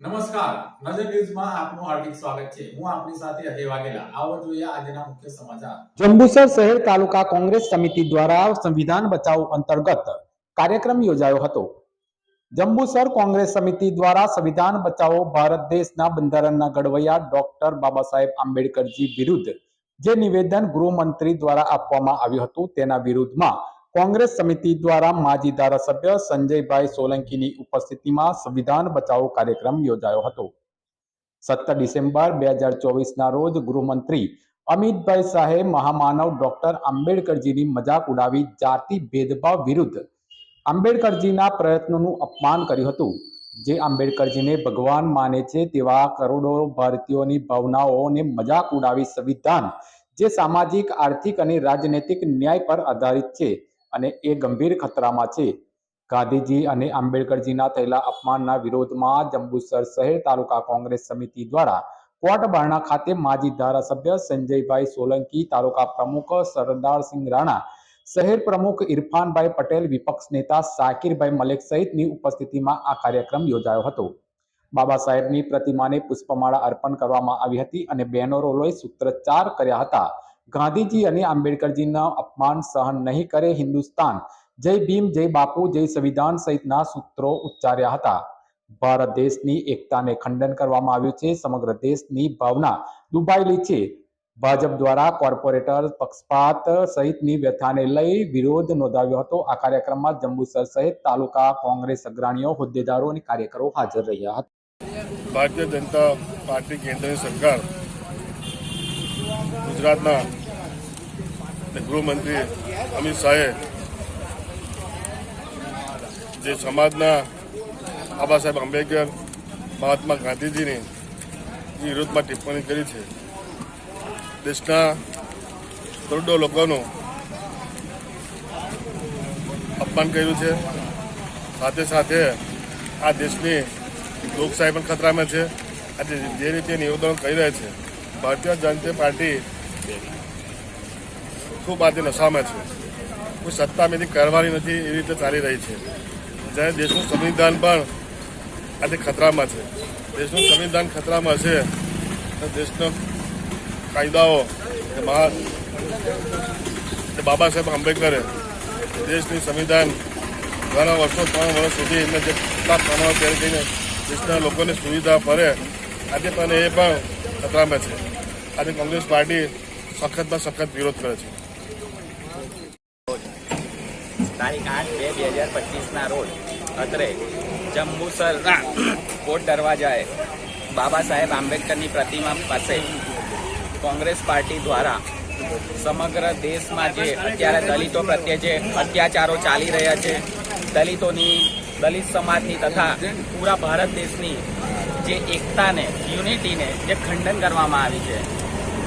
નમસ્કાર. નજર ન્યૂઝમાં આપનું હાર્દિક સ્વાગત છે. હું આપની સાથે અજય વાઘેલા. આવો જોઈએ આજના મુખ્ય સમાચાર. જંબુસર શહેર તાલુકા કોંગ્રેસ સમિતિ દ્વારા સંવિધાન બચાવો અંતર્ગત કાર્યક્રમ યોજાયો હતો. જંબુસર કોંગ્રેસ સમિતિ દ્વારા સંવિધાન બચાવો ભારત દેશના બંધારણના ઘડવૈયા ડોક્ટર બાબા સાહેબ આંબેડકરજી વિરુદ્ધ જે નિવેદન ગૃહમંત્રી દ્વારા આપવામાં આવ્યું હતું તેના વિરુદ્ધમાં કોંગ્રેસ સમિતિ દ્વારા માજી ધારાસભ્ય સંજયભાઈ સોલંકીની ઉપસ્થિતિમાં સંવિધાન બચાવો કાર્યક્રમ યોજાયો હતો. સત્તર ડિસેમ્બર બે હજાર ચોવીસના રોજ ગૃહમંત્રી અમિતભાઈ શાહે મહામાનવ ડોક્ટર આંબેડકરજીની મજાક ઉડાવી જાતિ ભેદભાવ વિરુદ્ધ આંબેડકરજીના પ્રયત્નોનું અપમાન કર્યું હતું. જે આંબેડકરજીને ભગવાન માને છે તેવા કરોડો ભારતીયોની ભાવનાઓને મજાક ઉડાવી સંવિધાન જે સામાજિક, આર્થિક અને રાજનૈતિક ન્યાય પર આધારિત છે. અને એ ગંભીર ખતરામાં છે. ગાંધીજી અને આંબેડકરજીના થયેલા અપમાનના વિરોધમાં જંબુસર શહેર તાલુકા કોંગ્રેસ સમિતિ દ્વારા કોટબારણા ખાતે માજી ધારાસભ્ય સંજયભાઈ સોલંકી, તાલુકા પ્રમુખ સરદારસિંહ રાણા, શહેર પ્રમુખ ઇરફાનભાઈ પટેલ, વિપક્ષ નેતા શાકિરભાઈ મલેક સહિતની ઉપસ્થિતિમાં આ કાર્યક્રમ યોજાયો હતો. બાબા સાહેબની પ્રતિમાને પુષ્પમાળા અર્પણ કરવામાં આવી હતી અને બેનરો લઈ સૂત્રોચ્ચાર કર્યા હતા. ગાંધીજી અને આંબેડકરજીના અપમાન સહન નહીં કરે હિન્દુસ્તાન. જય ભીમ, જય બાપુ, જય સંવિધાન સહિતના સૂત્રો ઉચ્ચાર્યા હતા. ભારત દેશની એકતાને ખંડન કરવામાં આવ્યું છે. સમગ્ર દેશની ભાવના દુભાયેલી છે. ભાજપ દ્વારા કોર્પોરેટર પક્ષપાત સહિતની વ્યથાને લઈ વિરોધ નોંધાવ્યો હતો. આ કાર્યક્રમમાં જંબુસર સહિત તાલુકા કોંગ્રેસ અગ્રણીઓ, હોદ્દેદારો અને કાર્યકરો હાજર રહ્યા હતા. ભારતીય જનતા પાર્ટી કેન્દ્રની સરકાર ગુજરાતના ગૃહમંત્રી અમિત શાહે જે સમાજના બાબા સાહેબ આંબેડકર, મહાત્મા ગાંધીજીની વિરોધમાં ટિપ્પણી કરી છે. દેશના કરોડો લોકોનું અપમાન કર્યું છે. સાથે સાથે આ દેશની લોકશાહી પણ ખતરામાં છે. આજે જે રીતે નિવેદનો કરી રહ્યા છે, ભારતીય જનતા પાર્ટી ખૂબ આજે નશામાં છે. કોઈ સત્તા મેથી કરવાની નથી એવી રીતે ચાલી રહી છે. જ્યારે દેશનું સંવિધાન પણ આજે ખતરામાં છે. દેશનું સંવિધાન ખતરામાં છે દેશના કાયદાઓ બાબા સાહેબ આંબેડકરે દેશની સંવિધાન ઘણા વર્ષો, ત્રણ વર્ષ સુધી એમને જે કેટલા પ્રમાણ તૈયાર કરીને દેશના લોકોને સુવિધા ફરે આજે પણ એ પણ ખતરામાં છે. આજે કોંગ્રેસ પાર્ટી સખતમાં સખત વિરોધ કરે છે. તારીખ આઠ બે બે હજાર પચીસના રોજ અત્રે જંબુસરના કોટ દરવાજાએ બાબા સાહેબ આંબેડકરની પ્રતિમા પાસે કોંગ્રેસ પાર્ટી દ્વારા સમગ્ર દેશમાં જે અત્યારે દલિતો પ્રત્યે જે અત્યાચારો ચાલી રહ્યા છે, દલિતોની, દલિત સમાજની તથા પૂરા ભારત દેશની જે એકતાને યુનિટીને જે ખંડન કરવામાં આવી છે.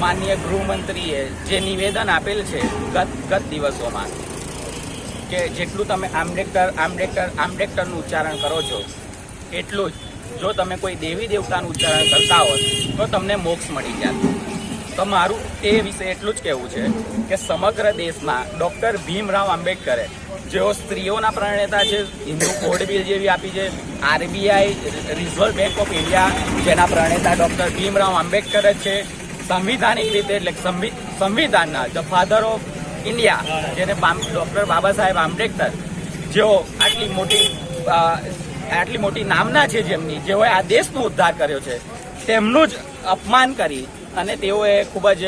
માનનીય ગૃહમંત્રીએ જે નિવેદન આપેલ છે ગત ગત દિવસોમાં, કે જેટલું તમે આંબેડકર આંબેડકર, આંબેડકરનું ઉચ્ચારણ કરો છો, એટલું જ. જો તમે કોઈ દેવી દેવતાનું ઉચ્ચારણ કરતા હોત, તો તમને મોક્ષ મળી જાત તો મારું એ વિશે એટલું જ કહેવું છે કે સમગ્ર દેશમાં ડૉક્ટર ભીમરાવ આંબેડકરે, જેઓ સ્ત્રીઓના પ્રણેતા છે, હિન્દુ કોડ બિલ જેવી આપી છે, RBI, reserve bank of India, જેના પ્રણેતા ડૉક્ટર ભીમરાવ આંબેડકર જ છે સંવિધાનિક રીતે એટલે સંવિધાનના ધ ફાધર ઓફ ઇન્ડિયા, જેને ડૉક્ટર બાબા સાહેબ આંબેડકર, જેઓ આટલી મોટી આટલી મોટી નામના છે જેમની, જેઓએ આ દેશનો ઉદ્ધાર કર્યો છે, તેમનું જ અપમાન કરી અને તેઓએ ખૂબ જ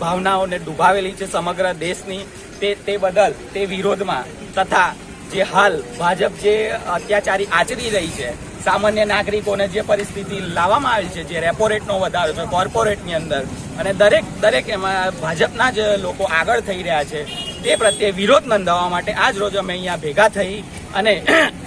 ભાવનાઓને ડૂબાવેલી છે સમગ્ર દેશની, તે તે બદલ, તે વિરોધમાં તથા જે હાલ ભાજપ જે અત્યાચારી આચરી રહી છે સામાન્ય નાગરિકોને જે પરિસ્થિતિ લાવવામાં આવી છે, જે રેપો રેટનો વધારો છે, કોર્પોરેટની અંદર, અને દરેક દરેક એમાં ભાજપના જ લોકો આગળ થઈ રહ્યા છે, તે પ્રત્યે વિરોધ નોંધાવવા માટે આજ રોજ અમે અહીંયા ભેગા થઈ અને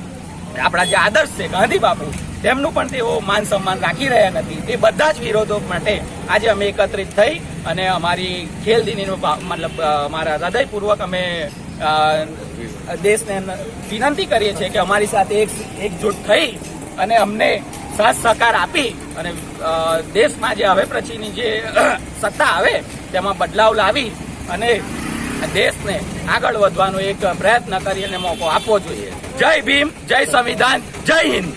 આપણા જે આદર્શ છે, ગાંધી બાપુ, તેમનું પણ તેઓ માન સન્માન રાખી રહ્યા નથી. તે બધા જ વિરોધો માટે આજે અમે એકત્રિત થઈ અને અમારી ખેલદીનીનો દિનીનો મતલબ અમારા હૃદયપૂર્વક અમે દેશને વિનંતી કરીએ છીએ કે અમારી સાથે એક, એકજૂટ થઈ અને અમને સાથ સહકાર આપી અને દેશમાં જે હવે પછીની જે સત્તા આવે, તેમાં બદલાવ લાવી અને દેશને આગળ વધવાનો એક પ્રયત્ન કરી અને મોકો આપવો જોઈએ. જય ભીમ, જય સંવિધાન, જય હિન્દ.